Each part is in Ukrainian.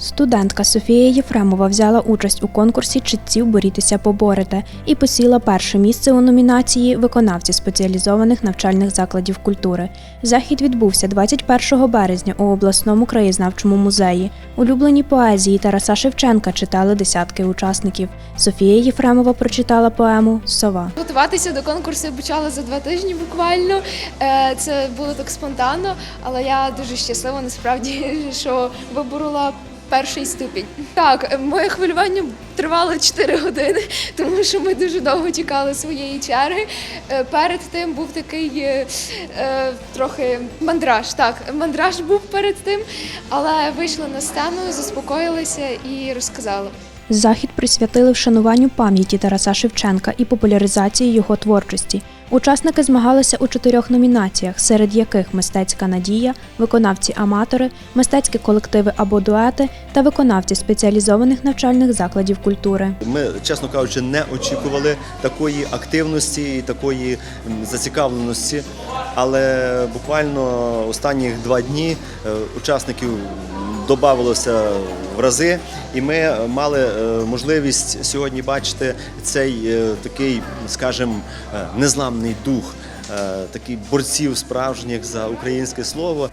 Студентка Софія Єфремова взяла участь у конкурсі читців Борітися поборете і посіла перше місце у номінації Виконавці спеціалізованих навчальних закладів культури. Захід відбувся 21 березня у обласному краєзнавчому музеї. Улюблені поезії Тараса Шевченка читали десятки учасників. Софія Єфремова прочитала поему Сова. Готуватися до конкурсу я почала за два тижні буквально. Е, Це було так спонтанно, але я дуже щаслива насправді, що виборола перший ступінь. Так, моє хвилювання тривало 4 години, тому що ми дуже довго чекали своєї черги. Е, Перед тим був такий е, е, трохи мандраж. Так, мандраж був перед тим, але вийшли на сцену, заспокоїлися і розказали. Захід присвятили вшануванню пам'яті Тараса Шевченка і популяризації його творчості. Учасники змагалися у чотирьох номінаціях, серед яких мистецька надія, виконавці-аматори, мистецькі колективи або дуети та виконавці спеціалізованих навчальних закладів культури. Ми, чесно кажучи, не очікували такої активності і такої зацікавленості. Але буквально останні два дні е, учасників додавалося в рази, і ми мали е, можливість сьогодні бачити цей е, такий, скажімо, е, незламний дух. такий борців справжніх за українське слово.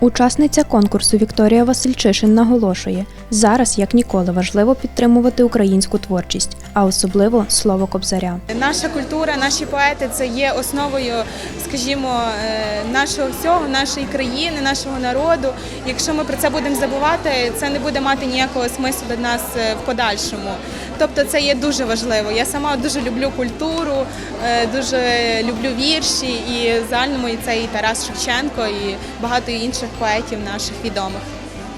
Учасниця конкурсу Вікторія Васильчишин наголошує: зараз як ніколи важливо підтримувати українську творчість, а особливо слово кобзаря. Наша культура, наші поети це є основою, скажімо, е, нашого всього, нашої країни, нашого народу. Якщо ми про це будемо забувати, це не буде мати ніякого смислу для нас е, в подальшому. Тобто це є дуже важливо. Я сама дуже люблю культуру, е, дуже люблю вірші, і в загальному і це і Тарас Шевченко, і багато інших поетів наших відомих.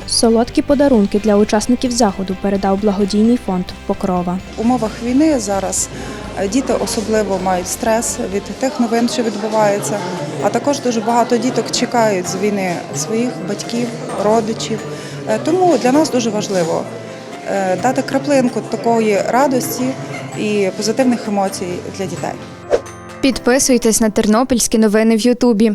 Солодкі подарунки для учасників заходу передав благодійний фонд Покрова. В умовах війни зараз е, діти особливо мають стрес від тих новин, що відбуваються. А також дуже багато діток чекають з війни своїх батьків, родичів. Е, Тому для нас дуже важливо дати краплинку такої радості і позитивних емоцій для дітей. Підписуйтесь на тернопільські новини в Ютубі.